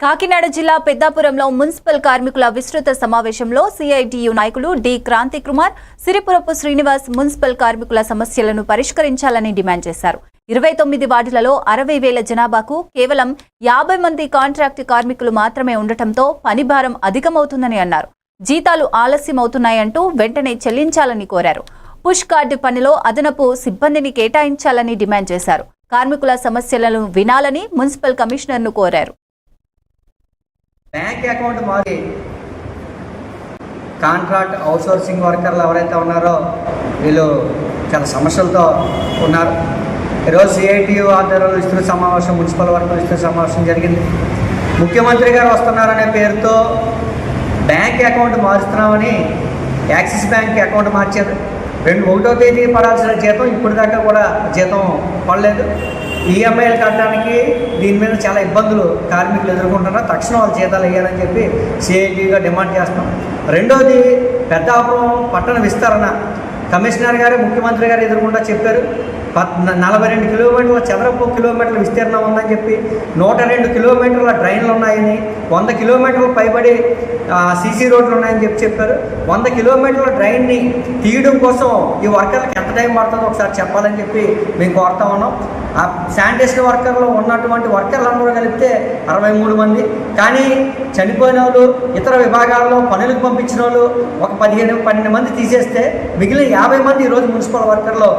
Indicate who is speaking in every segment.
Speaker 1: కాకినాడ జిల్లా పెద్దాపురంలో మున్సిపల్ కార్మికుల విస్తృత సమావేశంలో సిఐటియు నాయకులు డి క్రాంతి కుమార్ సిరిపురపు శ్రీనివాస్ మున్సిపల్ కార్మికుల సమస్యలను పరిష్కరించాలని డిమాండ్ చేశారు. ఇరవై తొమ్మిది వార్డులలో అరవై వేల జనాభాకు కేవలం యాభై మంది కాంట్రాక్ట్ కార్మికులు మాత్రమే ఉండటంతో పని భారం అధికమవుతుందని అన్నారు. జీతాలు ఆలస్యమవుతున్నాయంటూ వెంటనే చెల్లించాలని కోరారు. పుష్ కార్డు పనిలో అదనపు సిబ్బందిని కేటాయించాలని డిమాండ్ చేశారు. కార్మికుల సమస్యలను వినాలని మున్సిపల్ కమిషనర్ను కోరారు.
Speaker 2: బ్యాంక్ అకౌంట్ మారి కాంట్రాక్ట్ అవుట్సోర్సింగ్ వర్కర్లు ఎవరైతే ఉన్నారో వీళ్ళు చాలా సమస్యలతో ఉన్నారు. ఈరోజు సిఐటియు ఆధ్వర్యంలో విస్తృత సమావేశం మున్సిపల్ వర్గం విస్తృత సమావేశం జరిగింది. ముఖ్యమంత్రి గారు వస్తున్నారనే పేరుతో బ్యాంక్ అకౌంట్ మారుస్తున్నామని యాక్సిస్ బ్యాంక్ అకౌంట్ మార్చారు. రెండు ఒకటో తేదీ పడాల్సిన జీతం ఇప్పుడు దాకా కూడా జీతం పడలేదు. ఈఎంఐలు కట్టడానికి దీని మీద చాలా ఇబ్బందులు కార్మికులు ఎదుర్కొంటున్నారు. తక్షణం వాళ్ళ జీతాలు వేయాలని చెప్పి సిఐటీగా డిమాండ్ చేస్తున్నాం. రెండోది పెద్దాపురం పట్టణ విస్తరణ. కమిషనర్ గారు ముఖ్యమంత్రి గారు ఎదురుకుండా చెప్పారు పద్ నలభై రెండు కిలోమీటర్ల చదరపు కిలోమీటర్ల విస్తీర్ణం ఉందని చెప్పి నూట రెండు కిలోమీటర్ల ట్రైన్లు ఉన్నాయని వంద కిలోమీటర్లు పైబడి సీసీ రోడ్లు ఉన్నాయని చెప్పి చెప్పారు. వంద కిలోమీటర్ల ట్రైన్ని తీయడం కోసం ఈ వర్కర్లకు ఎంత టైం పడుతుందో ఒకసారి చెప్పాలని చెప్పి మేము కోరుతా ఉన్నాం. ఆ శానిటేషన్ వర్కర్లో ఉన్నటువంటి వర్కర్లు అందరూ కలిపితే అరవై మూడు మంది. కానీ చనిపోయిన వాళ్ళు ఇతర విభాగాల్లో పనులకు పంపించిన వాళ్ళు ఒక పదిహేను పన్నెండు మంది తీసేస్తే మిగిలిన యాభై మంది ఈరోజు మున్సిపల్ వర్కర్లు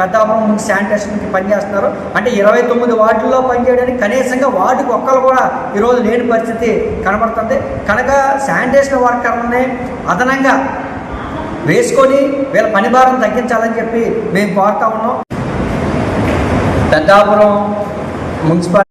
Speaker 2: పెద్దాపురం మున్సి శానిటేషన్కి పనిచేస్తున్నారు. అంటే ఇరవై తొమ్మిది వార్డుల్లో పనిచేయడానికి కనీసంగా వార్డుకి ఒక్కరు కూడా ఈరోజు లేని పరిస్థితి కనబడుతుంది. కనుక శానిటేషన్ వర్కర్లని అదనంగా వేసుకొని వీళ్ళ పని భారం తగ్గించాలని చెప్పి మేము కోరుతా ఉన్నాం. పెద్దాపురం మున్సిపల్